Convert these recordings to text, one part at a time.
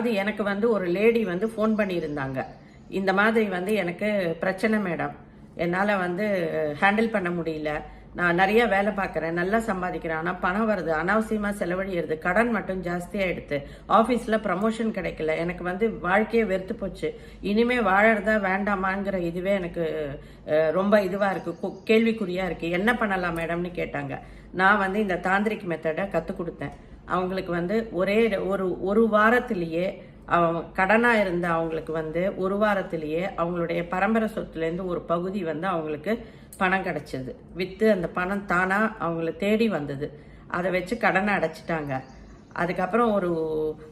அதாவது எனக்கு வந்து ஒரு லேடி வந்து ஃபோன் பண்ணியிருந்தாங்க. இந்த மாதிரி வந்து எனக்கு பிரச்சனை மேடம். என்னால் வந்து ஹேண்டில் பண்ண முடியல. நான் நிறைய வேலை பார்க்குறேன் நல்லா சம்பாதிக்கிறேன். ஆனால் பணம் வருது அனாவசியமாக செலவழியிறது கடன் மட்டும் ஜாஸ்தியாகிடுது ஆஃபீஸில் ப்ரமோஷன் கிடைக்கல. எனக்கு வந்து வாழ்க்கையே வெறுத்து போச்சு. இனிமேல் வாழறதா வேண்டாமாங்கிற இதுவே எனக்கு ரொம்ப இதுவாக இருக்குது கேள்விக்குறியாக இருக்குது என்ன பண்ணலாம் மேடம்னு கேட்டாங்க. நான் வந்து இந்த தாந்திரிக் மெத்தடை கற்றுக் கொடுத்தேன். அவங்களுக்கு வந்து ஒரே ஒரு ஒரு வாரத்திலேயே அவங்க கடனாக இருந்த அவங்களுக்கு வந்து ஒரு வாரத்திலேயே அவங்களுடைய பரம்பரை சொத்துலேருந்து ஒரு பகுதி வந்து அவங்களுக்கு பணம் கிடச்சிது. விற்று அந்த பணம் தானாக அவங்கள தேடி வந்தது. அதை வச்சு கடனை அடைச்சிட்டாங்க. அதுக்கப்புறம் ஒரு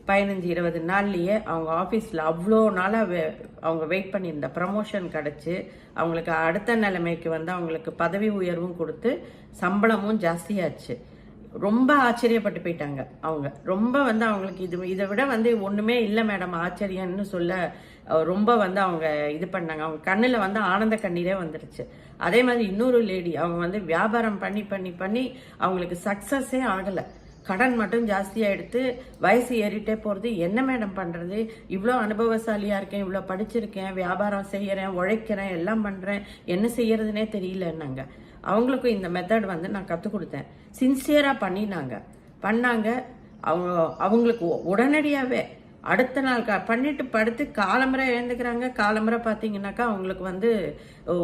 பதினஞ்சு இருபது நாள்லேயே அவங்க ஆஃபீஸில் அவ்வளோ நாளாக வே அவங்க வெயிட் பண்ணியிருந்த. ப்ரமோஷன் கிடச்சி அவங்களுக்கு அடுத்த நிலைமைக்கு வந்து அவங்களுக்கு பதவி உயர்வும் கொடுத்து சம்பளமும் ஜாஸ்தியாச்சு. ரொம்ப ஆச்சரியப்பட்டு போயிட்டாங்க அவங்க. ரொம்ப வந்து அவங்களுக்கு இது இதை விட வந்து ஒன்றுமே இல்லை மேடம் ஆச்சரியம்னு சொல்ல ரொம்ப வந்து அவங்க இது பண்ணாங்க. அவங்க கண்ணில் வந்து ஆனந்த கண்ணீரே வந்துடுச்சு அதே மாதிரி இன்னொரு லேடி அவங்க வந்து வியாபாரம் பண்ணி பண்ணி பண்ணி அவங்களுக்கு சக்ஸஸே ஆகலை. கடன் மட்டும் ஜாஸ்தியாக எடுத்து வயசு ஏறிட்டே போகிறது என்ன மேடம் பண்ணுறது இவ்வளோ அனுபவசாலியாக இருக்கேன் இவ்வளோ படிச்சிருக்கேன் வியாபாரம் செய்கிறேன் உழைக்கிறேன் எல்லாம் பண்ணுறேன் என்ன செய்யறதுனே தெரியலன்னாங்க. அவங்களுக்கும் இந்த மெத்தட் வந்து நான் கற்றுக் கொடுத்தேன். சின்சியராக பண்ணினாங்க. பண்ணாங்க. அவங்க அவங்களுக்கு உடனடியாகவே அடுத்த நாள் க பண்ணிட்டு படுத்து காலம்பரை எழுந்துக்கிறாங்க. காலம்பரை பார்த்தீங்கன்னாக்கா அவங்களுக்கு வந்து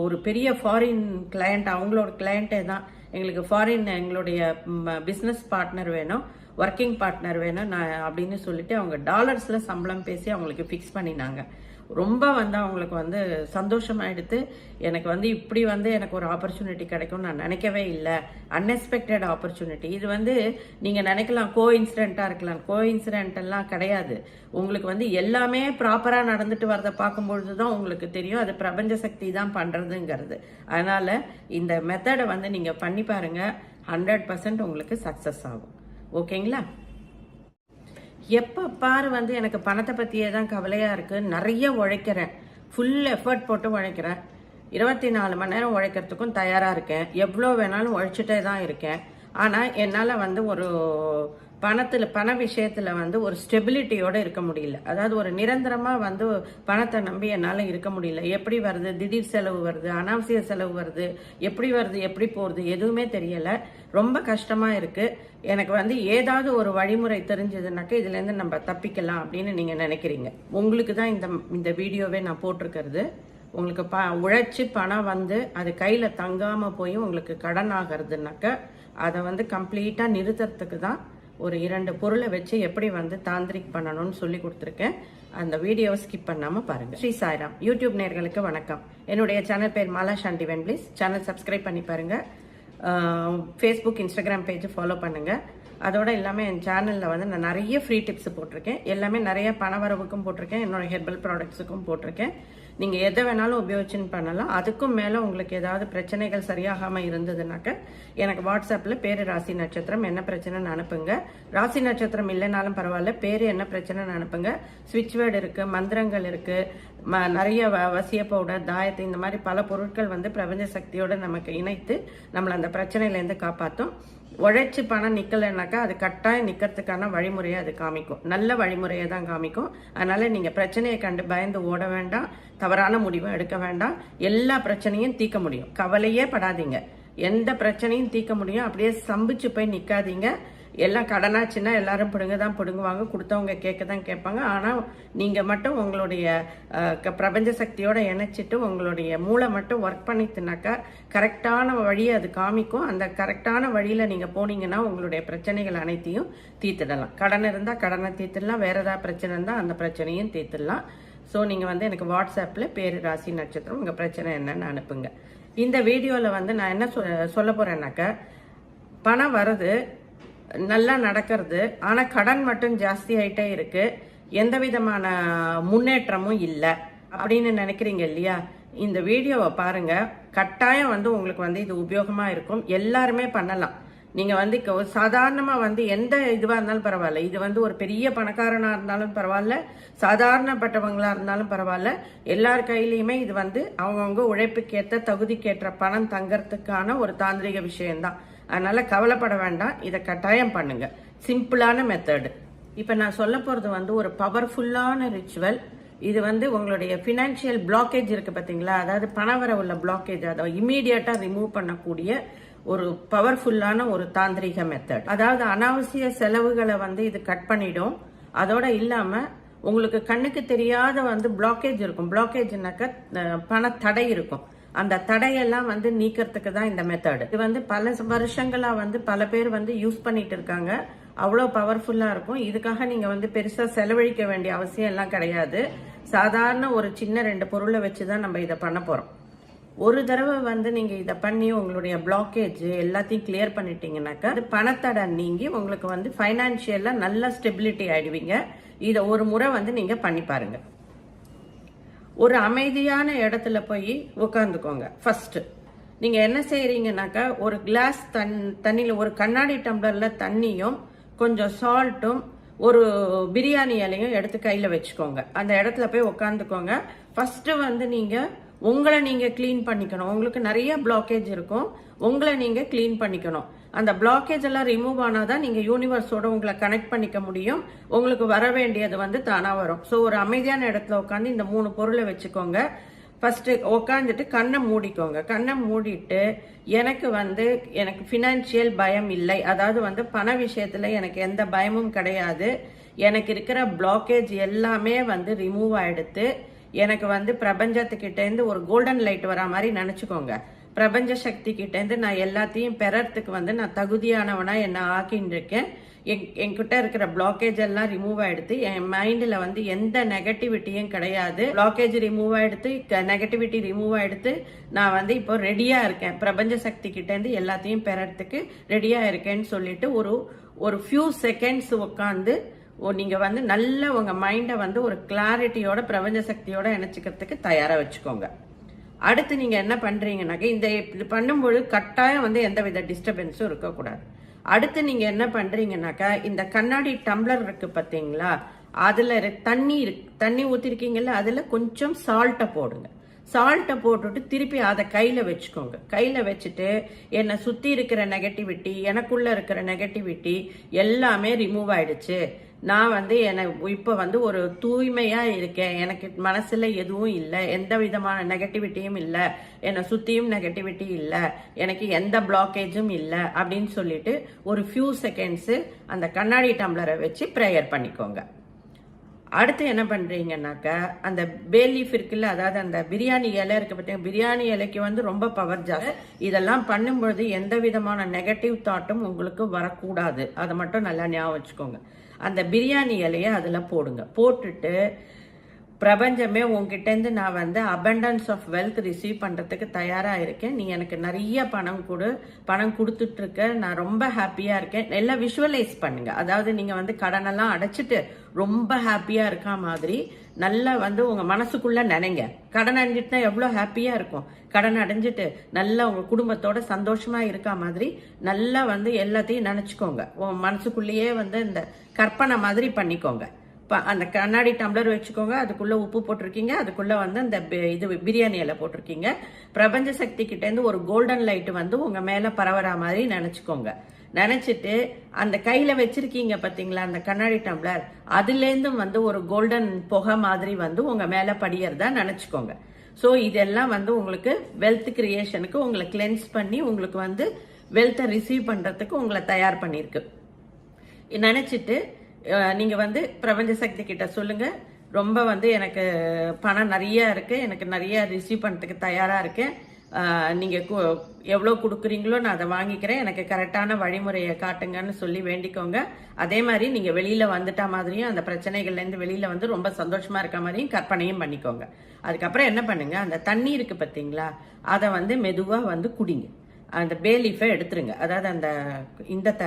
ஒரு பெரிய ஃபாரின் கிளையண்ட் அவங்களோட கிளையண்ட்டே தான். எங்களுக்கு ஃபாரின் எங்களுடைய பிஸ்னஸ் பார்ட்னர் வேணும். ஒர்க்கிங் பார்ட்னர் வேணும். நான் அப்படின்னு சொல்லிட்டு அவங்க டாலர்ஸில் சம்பளம் பேசி அவங்களுக்கு ஃபிக்ஸ் பண்ணினாங்க. ரொம்ப வந்து அவங்களுக்கு வந்து சந்தோஷமாயிடுத்து எனக்கு வந்து இப்படி வந்து எனக்கு ஒரு ஆப்பர்ச்சுனிட்டி கிடைக்கும்னு நான் நினைக்கவே இல்லை. அன்எக்ஸ்பெக்டட் ஆப்பர்ச்சுனிட்டி இது வந்து நீங்கள் நினைக்கலாம் கோ இன்சிடெண்ட்டாக இருக்கலாம். கோ இன்சிடென்ட் எல்லாம் கிடையாது. உங்களுக்கு வந்து எல்லாமே ப்ராப்பராக நடந்துட்டு வரதை பார்க்கும்பொழுது தான் உங்களுக்கு தெரியும். அது பிரபஞ்ச சக்தி தான் பண்ணுறதுங்கிறது அதனால் இந்த மெத்தடை வந்து நீங்கள் பண்ணி பாருங்கள் ஹண்ட்ரட் பர்சன்ட் உங்களுக்கு சக்ஸஸ் ஆகும். ஓகேங்களா எப்போ பாரு வந்து எனக்கு பணத்தை பற்றியே தான் கவலையாக இருக்குது நிறைய உழைக்கிறேன். ஃபுல் எஃபர்ட் போட்டு உழைக்கிறேன். இருபத்தி நாலு மணி நேரம் உழைக்கிறதுக்கும் தயாராக இருக்கேன். எவ்வளோ வேணாலும் உழைச்சிட்டே தான் இருக்கேன். ஆனால் என்னால் வந்து ஒரு பணத்தில் பண விஷயத்தில் வந்து ஒரு ஸ்டெபிலிட்டியோடு இருக்க முடியல. அதாவது ஒரு நிரந்தரமாக வந்து பணத்தை நம்பி என்னால் இருக்க முடியல. எப்படி வருது? திடீர் செலவு வருது? அனாவசிய செலவு வருது? எப்படி வருது? எப்படி போகிறது எதுவுமே தெரியலை. ரொம்ப கஷ்டமாக இருக்குது எனக்கு வந்து ஏதாவது ஒரு வழிமுறை தெரிஞ்சதுனாக்கா இதுலேருந்து நம்ம தப்பிக்கலாம் அப்படின்னு நீங்கள் நினைக்கிறீங்க. உங்களுக்கு தான் இந்த இந்த வீடியோவே நான் போட்டிருக்கிறது. உங்களுக்கு ப உழைச்சி பணம் வந்து அது கையில் தங்காமல் போய் உங்களுக்கு கடன் ஆகிறதுனாக்க அதை வந்து கம்ப்ளீட்டாக நிறுத்துறதுக்கு தான் ஒரு இரண்டு பொருளை வச்சு எப்படி வந்து தாந்திரிக் பண்ணணும்னு சொல்லி கொடுத்துருக்கேன். அந்த வீடியோவை ஸ்கிப் பண்ணாமல் பாருங்கள் ஸ்ரீ சாய்ராம் யூடியூப் நேர்களுக்கு வணக்கம். என்னுடைய சேனல் பேர் மாலா சாண்டி வென்ப்ளீஸ் சேனல் சப்ஸ்கிரைப் பண்ணி பாருங்கள் ஃபேஸ்புக் இன்ஸ்டாகிராம் பேஜ் ஃபாலோ பண்ணுங்கள் அதோட எல்லாமே என் சேனலில் வந்து நான் நிறைய ஃப்ரீ டிப்ஸ் போட்டிருக்கேன். எல்லாமே நிறைய பண வரவுக்கும் போட்டிருக்கேன். என்னோட ஹெர்பல் ப்ராடக்ட்ஸுக்கும் போட்டிருக்கேன். நீங்கள் எதை வேணாலும் உபயோகிச்சுன்னு பண்ணலாம். அதுக்கும் மேலே உங்களுக்கு ஏதாவது பிரச்சனைகள் சரியாகாமல் இருந்ததுனாக்க எனக்கு வாட்ஸ்அப்பில் பேர் ராசி நட்சத்திரம் என்ன பிரச்சனைன்னு அனுப்புங்க. ராசி நட்சத்திரம் இல்லைனாலும் பரவாயில்ல. பேர் என்ன பிரச்சனைன்னு அனுப்புங்க. ஸ்விட்ச் வேர்டு இருக்குது மந்திரங்கள் இருக்குது ம நிறைய வ வசிய பவுடர் தாயத்து இந்த மாதிரி பல பொருட்கள் வந்து பிரபஞ்ச சக்தியோடு நமக்கு இணைத்து நம்மளை அந்த பிரச்சனையிலேருந்து காப்பாற்றும் உழைச்சி பணம் நிற்கலைனாக்கா அது கட்டாயம் நிற்கிறதுக்கான வழிமுறையை அது காமிக்கும். நல்ல வழிமுறையை தான் காமிக்கும். அதனால் நீங்கள் பிரச்சனையை கண்டு பயந்து ஓட வேண்டாம். தவறான முடிவும் எடுக்க வேண்டாம். எல்லா பிரச்சனையும் தீர்க்க முடியும். கவலையே படாதீங்க. எந்த பிரச்சனையும் தீர்க்க முடியும். அப்படியே சம்பிச்சு போய் நிற்காதீங்க எல்லாம் கடனாச்சுன்னா எல்லாரும் பிடுங்க தான் பிடுங்குவாங்க. கொடுத்தவங்க கேட்க தான் கேட்பாங்க. ஆனால் நீங்கள் மட்டும் உங்களுடைய க- பிரபஞ்ச சக்தியோட இணைச்சிட்டு உங்களுடைய மூளை மட்டும் ஒர்க் பண்ணிட்டுனாக்கா கரெக்டான வழியை அது காமிக்கும். அந்த கரெக்டான வழியில் நீங்கள் போனீங்கன்னா உங்களுடைய பிரச்சனைகள் அனைத்தையும் தீர்த்துடலாம். கடன் இருந்தால் கடனை தீர்த்துடலாம். வேறு ஏதாவது பிரச்சனை இருந்தால் அந்த பிரச்சனையும் தீர்த்துடலாம். ஸோ நீங்கள் வந்து எனக்கு வாட்ஸ்அப்பில் பேர் ராசி நட்சத்திரம் உங்கள் பிரச்சனை என்னன்னு அனுப்புங்க. இந்த வீடியோவில் வந்து நான் என்ன சொல்ல போகிறேன்னாக்க பணம் வருது. நல்லா நடக்கிறது. ஆனால் கடன் மட்டும் ஜாஸ்தி ஆகிட்டே இருக்கு. எந்த விதமான முன்னேற்றமும் இல்லை. அப்படின்னு நினைக்கிறீங்க இல்லையா? இந்த வீடியோவை பாருங்க. கட்டாயம் வந்து உங்களுக்கு வந்து இது உபயோகமாக இருக்கும். எல்லாருமே பண்ணலாம். நீங்கள் வந்து சாதாரணமாக ஒரு வந்து எந்த இதுவாக இருந்தாலும் பரவாயில்ல. இது வந்து ஒரு பெரிய பணக்காரனாக இருந்தாலும் பரவாயில்ல. சாதாரணப்பட்டவங்களாக இருந்தாலும் பரவாயில்ல. எல்லார் கையிலையுமே இது வந்து அவங்கவுங்க உழைப்புக்கேற்ற தகுதிக்கேற்ற பணம் தங்கறதுக்கான ஒரு தாந்திரிக விஷயம்தான். அதனால் கவலைப்பட வேண்டாம். இதை கட்டாயம் பண்ணுங்கள் சிம்பிளான மெத்தடு இப்போ நான் சொல்ல போகிறது வந்து ஒரு பவர்ஃபுல்லான ரிச்சுவல் இது வந்து உங்களுடைய ஃபினான்ஷியல் பிளாக்கேஜ் இருக்கு பார்த்தீங்களா அதாவது பணவர உள்ள பிளாக்கேஜ் அதை இம்மீடியட்டாக ரிமூவ் பண்ணக்கூடிய ஒரு பவர்ஃபுல்லான ஒரு தாந்திரிக மெத்தட் அதாவது அனாவசிய செலவுகளை வந்து இது கட் பண்ணிடும். அதோட இல்லாமல் உங்களுக்கு கண்ணுக்கு தெரியாத வந்து பிளாக்கேஜ் இருக்கும். பிளாக்கேஜ்னாக்க பண தடை இருக்கும். அந்த தடையெல்லாம் வந்து நீக்கிறதுக்கு தான் இந்த மெத்தடு இது வந்து பல வருஷங்களா வந்து பல பேர் வந்து யூஸ் பண்ணிட்டு இருக்காங்க. அவ்வளோ பவர்ஃபுல்லாக இருக்கும். இதுக்காக நீங்கள் வந்து பெருசாக செலவழிக்க வேண்டிய அவசியம் எல்லாம் கிடையாது. சாதாரண ஒரு சின்ன ரெண்டு பொருளை வச்சு தான் நம்ம இதை பண்ண போகிறோம் ஒரு தடவை வந்து நீங்கள் இதை பண்ணி உங்களுடைய பிளாக்கேஜ் எல்லாத்தையும் கிளியர் பண்ணிட்டீங்கன்னாக்கா அது பணத்தடை நீங்கி உங்களுக்கு வந்து ஃபைனான்ஷியலாக நல்ல ஸ்டெபிலிட்டி ஆயிடுவீங்க. இதை ஒரு முறை வந்து நீங்கள் பண்ணி பாருங்கள் ஒரு அமைதியான இடத்துல போய் உட்காந்துக்கோங்க ஃபர்ஸ்ட் நீங்க என்ன செய்யறீங்கனாக்கா ஒரு கிளாஸ் தன் தண்ணியில் ஒரு கண்ணாடி டம்ளர்ல தண்ணியும் கொஞ்சம் சால்ட்டும் ஒரு பிரியாணி இலையும் எடுத்து கையில் வச்சுக்கோங்க. அந்த இடத்துல போய் உட்காந்துக்கோங்க ஃபர்ஸ்ட் வந்து நீங்க உங்களை நீங்க க்ளீன் பண்ணிக்கணும். உங்களுக்கு நிறைய பிளாக்கேஜ் இருக்கும். உங்களை நீங்க க்ளீன் பண்ணிக்கணும். அந்த பிளாக்கேஜ் எல்லாம் ரிமூவ் ஆனால் தான் நீங்கள் யூனிவர்ஸோட உங்களை கனெக்ட் பண்ணிக்க முடியும். உங்களுக்கு வர வேண்டியது வந்து தானாக வரும். ஸோ ஒரு அமைதியான இடத்துல உட்காந்து இந்த மூணு பொருளை வச்சுக்கோங்க. ஃபஸ்ட்டு உட்காந்துட்டு கண்ணை மூடிக்கோங்க. கண்ணை மூடிட்டு எனக்கு வந்து எனக்கு ஃபினான்ஷியல் பயம் இல்லை. அதாவது வந்து பண விஷயத்தில் எனக்கு எந்த பயமும் கிடையாது. எனக்கு இருக்கிற பிளாக்கேஜ் எல்லாமே வந்து ரிமூவ் ஆகிடுத்து எனக்கு வந்து பிரபஞ்சத்துக்கிட்டேருந்து ஒரு கோல்டன் லைட் வரா மாதிரி நினச்சிக்கோங்க. பிரபஞ்ச சக்தி கிட்டேருந்து நான் எல்லாத்தையும் பெறறதுக்கு வந்து நான் தகுதியானவனா என்ன ஆக்கின்னு இருக்கேன் என் என்கிட்ட இருக்கிற பிளாக்கேஜ் எல்லாம் ரிமூவ் ஆயிடுத்து என் மைண்டில் வந்து எந்த நெகட்டிவிட்டியும் கிடையாது. பிளாக்கேஜ் ரிமூவ் ஆயிடுத்து நெகட்டிவிட்டி ரிமூவ் ஆயிடுத்து நான் வந்து இப்போ ரெடியா இருக்கேன். பிரபஞ்ச சக்தி கிட்டேருந்து எல்லாத்தையும் பெறறதுக்கு ரெடியா இருக்கேன்னு சொல்லிட்டு ஒரு ஒரு ஃபியூ செகண்ட்ஸ் உட்காந்து ஓ நீங்க வந்து நல்ல உங்க மைண்டை வந்து ஒரு கிளாரிட்டியோட பிரபஞ்ச சக்தியோட இணைச்சிக்கிறதுக்கு தயாரா வச்சுக்கோங்க. அடுத்து நீங்கள் என்ன பண்ணுறீங்கனாக்கா இந்த இது பண்ணும்போது கட்டாயம் வந்து எந்த வித டிஸ்டர்பன்ஸும் இருக்கக்கூடாது. அடுத்து நீங்கள் என்ன பண்ணுறீங்கனாக்கா இந்த கண்ணாடி டம்ளர் இருக்கு பார்த்தீங்களா அதில் தண்ணி இருக்கு தண்ணி ஊற்றிருக்கீங்கல்ல அதில் கொஞ்சம் சால்ட்டை போடுங்க. சால்ட்டை போட்டுட்டு திருப்பி அதை கையில் வச்சுக்கோங்க. கையில் வச்சுட்டு என்னை சுற்றி இருக்கிற நெகட்டிவிட்டி எனக்குள்ளே இருக்கிற நெகட்டிவிட்டி எல்லாமே ரிமூவ் ஆயிடுச்சு. நான் வந்து எனக்கு இப்போ வந்து ஒரு தூய்மையாக இருக்கேன். எனக்கு மனசில் எதுவும் இல்லை. எந்த விதமான நெகட்டிவிட்டியும் இல்லை. என்னை சுற்றியும் நெகட்டிவிட்டி இல்லை. எனக்கு எந்த பிளாக்கேஜும் இல்லை. அப்படின்னு சொல்லிட்டு ஒரு ஃபியூ செகண்ட்ஸு அந்த கண்ணாடி டம்ளரை வச்சு ப்ரேயர் பண்ணிக்கோங்க. அடுத்து என்ன பண்ணுறீங்கன்னாக்கா அந்த பேலீஃப் இருக்குல்ல அதாவது அந்த பிரியாணி இலை இருக்க பார்த்தீங்க பிரியாணி இலைக்கு வந்து ரொம்ப பவர் ஜாஸ்தி. இதெல்லாம் பண்ணும்பொழுது எந்த விதமான நெகட்டிவ் தாட்டும் உங்களுக்கு வரக்கூடாது. அதை மட்டும் நல்லா ஞாபகம் வச்சுக்கோங்க. அந்த பிரியாணி இலையை அதில் போடுங்க. போட்டுட்டு பிரபஞ்சமே உங்ககிட்டேருந்து நான் வந்து அபண்டன்ஸ் ஆஃப் வெல்த் ரிசீவ் பண்ணுறதுக்கு தயாராக இருக்கேன். நீ எனக்கு நிறைய பணம் கொடு பணம் கொடுத்துட்ருக்க. நான் ரொம்ப ஹாப்பியாக இருக்கேன். எல்லாம் விஷுவலைஸ் பண்ணுங்கள் அதாவது நீங்கள் வந்து கடனெல்லாம் அடைச்சிட்டு ரொம்ப ஹாப்பியாக இருக்கா மாதிரி நல்லா வந்து உங்கள் மனசுக்குள்ளே நினைங்க. கடன் அடைஞ்சிட்டுனா எவ்வளோ ஹாப்பியாக இருக்கும். கடன் அடைஞ்சிட்டு நல்லா உங்கள் குடும்பத்தோட சந்தோஷமாக இருக்கா மாதிரி நல்லா வந்து எல்லாத்தையும் நினச்சிக்கோங்க. உன் மனசுக்குள்ளேயே வந்து இந்த கற்பனை மாதிரி பண்ணிக்கோங்க. அந்த கண்ணாடி டம்ளர் வச்சுக்கோங்க. அதுக்குள்ளே உப்பு போட்டிருக்கீங்க. அதுக்குள்ளே வந்து அந்த இது பிரியாணி இலை போட்டிருக்கீங்க. பிரபஞ்ச சக்தி கிட்டேருந்து ஒரு கோல்டன் லைட் வந்து உங்கள் மேலே பரவற மாதிரி நினச்சிக்கோங்க. நினச்சிட்டு அந்த கையில் வச்சுருக்கீங்க பார்த்தீங்களா அந்த கண்ணாடி டம்ளர்? அதுலேருந்தும் வந்து ஒரு கோல்டன் புகை மாதிரி வந்து உங்கள் மேலே படியறதா நினச்சிக்கோங்க. ஸோ இதெல்லாம் வந்து உங்களுக்கு வெல்த் கிரியேஷனுக்கு உங்களை கிளென்ஸ் பண்ணி உங்களுக்கு வந்து வெல்த்தை ரிசீவ் பண்ணுறதுக்கு உங்களை தயார் பண்ணியிருக்கு. நினச்சிட்டு நீங்கள் வந்து பிரபஞ்ச சக்தி கிட்ட சொல்லுங்க. ரொம்ப வந்து எனக்கு பணம் நிறையா இருக்குது எனக்கு நிறைய ரிசீவ் பண்ணுறதுக்கு தயாராக இருக்கேன். நீங்கள் எவ்வளோ கொடுக்குறீங்களோ நான் அதை வாங்கிக்கிறேன். எனக்கு கரெக்டான வழிமுறையை காட்டுங்கன்னு சொல்லி வேண்டிக்கோங்க. அதே மாதிரி நீங்கள் வெளியில் வந்துட்டா மாதிரியும் அந்த பிரச்சனைகள்லேருந்து வெளியில் வந்து ரொம்ப சந்தோஷமாக இருக்க மாதிரியும் கற்பனையும் பண்ணிக்கோங்க. அதுக்கப்புறம் என்ன பண்ணுங்கள் அந்த தண்ணி இருக்குது பார்த்தீங்களா? அதை வந்து மெதுவாக வந்து குடிங்க. அந்த பேலீஃபை எடுத்துருங்க. அதாவது அந்த இந்த த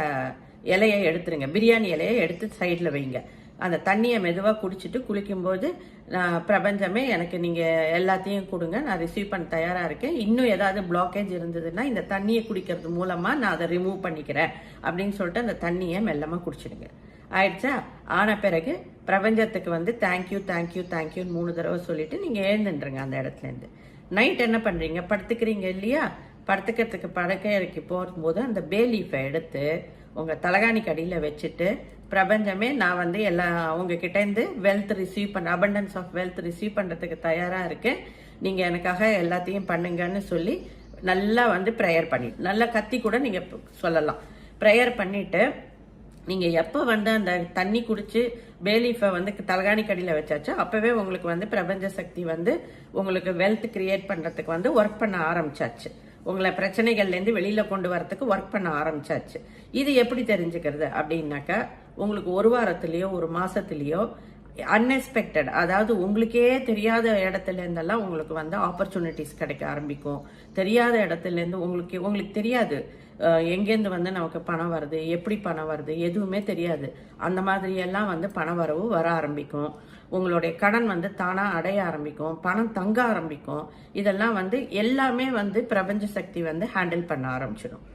இலையை எடுத்துருங்க. பிரியாணி இலையை எடுத்து சைடில் வைங்க. அந்த தண்ணியை மெதுவாக குடிச்சிட்டு குளிக்கும்போது நான் பிரபஞ்சமே எனக்கு நீங்கள் எல்லாத்தையும் கொடுங்க. நான் ரிசீவ் பண்ண தயாராக இருக்கேன். இன்னும் ஏதாவது பிளாக்கேஜ் இருந்ததுன்னா இந்த தண்ணியை குடிக்கிறது மூலமாக நான் அதை ரிமூவ் பண்ணிக்கிறேன் அப்படின்னு சொல்லிட்டு அந்த தண்ணியை மெல்லமாக குடிச்சிடுங்க. ஆயிடுச்சா? ஆன பிறகு பிரபஞ்சத்துக்கு வந்து தேங்க்யூ தேங்க்யூ தேங்க்யூன்னு மூணு தடவை சொல்லிட்டு நீங்கள் எழுந்துன்றங்க அந்த இடத்துலேருந்து நைட் என்ன பண்ணுறீங்க படுத்துக்கிறீங்க இல்லையா? படுத்துக்கிறதுக்கு படுக்கை இறக்கி போகும்போது அந்த பே லீஃபை எடுத்து உங்கள் தலகாணிக்கு அடியில் வச்சுட்டு பிரபஞ்சமே நான் வந்து எல்லா உங்ககிட்டேருந்து வெல்த் ரிசீவ் பண்ண அபண்டன்ஸ் ஆஃப் வெல்த் ரிசீவ் பண்ணுறதுக்கு தயாராக இருக்கேன். நீங்கள் எனக்காக எல்லாத்தையும் பண்ணுங்கன்னு சொல்லி நல்லா வந்து ப்ரேயர் பண்ணி நல்லா கத்தி கூட நீங்கள் சொல்லலாம். ப்ரேயர் பண்ணிவிட்டு நீங்கள் எப்போ வந்து அந்த தண்ணி குடித்து பேலீஃபை வந்து தலகாணி கடியில வச்சாச்சோ அப்போவே உங்களுக்கு வந்து பிரபஞ்ச சக்தி வந்து உங்களுக்கு வெல்த் கிரியேட் பண்ணுறதுக்கு வந்து ஒர்க் பண்ண ஆரம்பிச்சாச்சு. உங்களை பிரச்சனைகள்லேருந்து வெளியில் கொண்டு வரத்துக்கு ஒர்க் பண்ண ஆரம்பிச்சாச்சு. இது எப்படி தெரிஞ்சுக்கிறது அப்படின்னாக்கா உங்களுக்கு ஒரு வாரத்திலயோ ஒரு மாசத்திலயோ அன்எக்ஸ்பெக்டட் அதாவது உங்களுக்கே தெரியாத இடத்துல இருந்தெல்லாம் உங்களுக்கு வந்து ஆப்பர்ச்சுனிட்டிஸ் கிடைக்க ஆரம்பிக்கும். தெரியாத இடத்துல இருந்து உங்களுக்கு உங்களுக்கு தெரியாது. எங்கேருந்து வந்து நமக்கு பணம் வருது எப்படி பணம் வருது எதுவுமே தெரியாது. அந்த மாதிரி எல்லாம் வந்து பண வரவு வர ஆரம்பிக்கும். உங்களுடைய கடன் வந்து தானாக அடைய ஆரம்பிக்கும். பணம் தங்க ஆரம்பிக்கும். இதெல்லாம் வந்து எல்லாமே வந்து பிரபஞ்ச சக்தி வந்து ஹேண்டில் பண்ண ஆரம்பிச்சிடும்.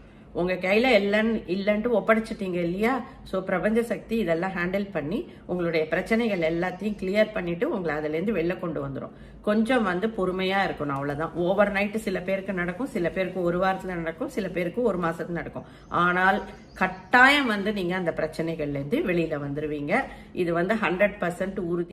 உங்கள் கையில் இல்லைன்னு இல்லைன்ட்டு ஒப்படைச்சிட்டீங்க இல்லையா? ஸோ பிரபஞ்ச சக்தி இதெல்லாம் ஹேண்டில் பண்ணி உங்களுடைய பிரச்சனைகள் எல்லாத்தையும் கிளியர் பண்ணிவிட்டு உங்களை அதுலேருந்து வெளில கொண்டு வந்துடும் கொஞ்சம் வந்து பொறுமையாக இருக்கணும் அவ்வளோதான் ஓவர் நைட்டு சில பேருக்கு நடக்கும் சில பேருக்கு ஒரு வாரத்தில் நடக்கும் சில பேருக்கு ஒரு மாசத்துல நடக்கும். ஆனால் கட்டாயம் வந்து நீங்கள் அந்த பிரச்சனைகள்லேருந்து வெளியில் வந்துடுவீங்க இது வந்து ஹண்ட்ரட் பர்சன்ட் உறுதி.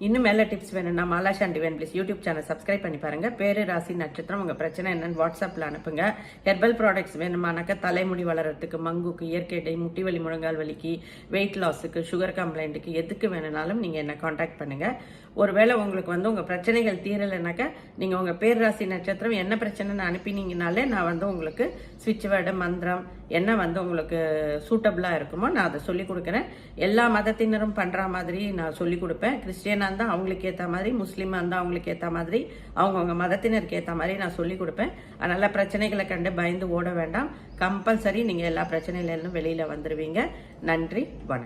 இன்னும் மேலே டிப்ஸ் வேணும்னா மாலா ஷாண்டி வேன் ப்ளீஸ் யூடியூப் சேனல் சப்ஸ்கிரைப் பண்ணி பாருங்கள் பேரு ராசி நட்சத்திரம் உங்கள் பிரச்சனை என்னன்னு வாட்ஸ்அப்பில் அனுப்புங்க. ஹெர்பல் ப்ராடக்ட்ஸ் வேணுமானாக்கா தலைமுடி வளர்கிறதுக்கு மங்குக்கு இயற்கை டை முட்டி வலி முழங்கால் வலிக்கு வெயிட் லாஸுக்கு சுகர் கம்ப்ளைண்ட்டுக்கு எதுக்கு வேணும்னாலும் நீங்கள் என்னை காண்டாக்ட் பண்ணுங்கள் ஒருவேளை உங்களுக்கு வந்து உங்கள் பிரச்சனைகள் தீரலைனாக்கா நீங்கள் உங்கள் பேர்ராசி நட்சத்திரம் என்ன பிரச்சனைன்னு அனுப்பினீங்கனாலே நான் வந்து உங்களுக்கு ஸ்விட்ச் வேர்டு மந்திரம் என்ன வந்து உங்களுக்கு சூட்டபிளாக இருக்குமோ நான் அதை சொல்லிக் கொடுக்குறேன். எல்லா மதத்தினரும் பண்ணுற மாதிரி நான் சொல்லி கொடுப்பேன். கிறிஸ்டியனாக இருந்தால் அவங்களுக்கு ஏற்ற மாதிரி முஸ்லீமாக இருந்தால் அவங்களுக்கு ஏற்ற மாதிரி அவங்கவுங்க மதத்தினருக்கு ஏற்ற மாதிரி நான் சொல்லிக் கொடுப்பேன். அதனால் பிரச்சனைகளை கண்டு பயந்து ஓட வேண்டாம். கம்பல்சரி நீங்கள் எல்லா பிரச்சனையிலேருந்தும் வெளியில் வந்துடுவீங்க நன்றி வணக்கம்.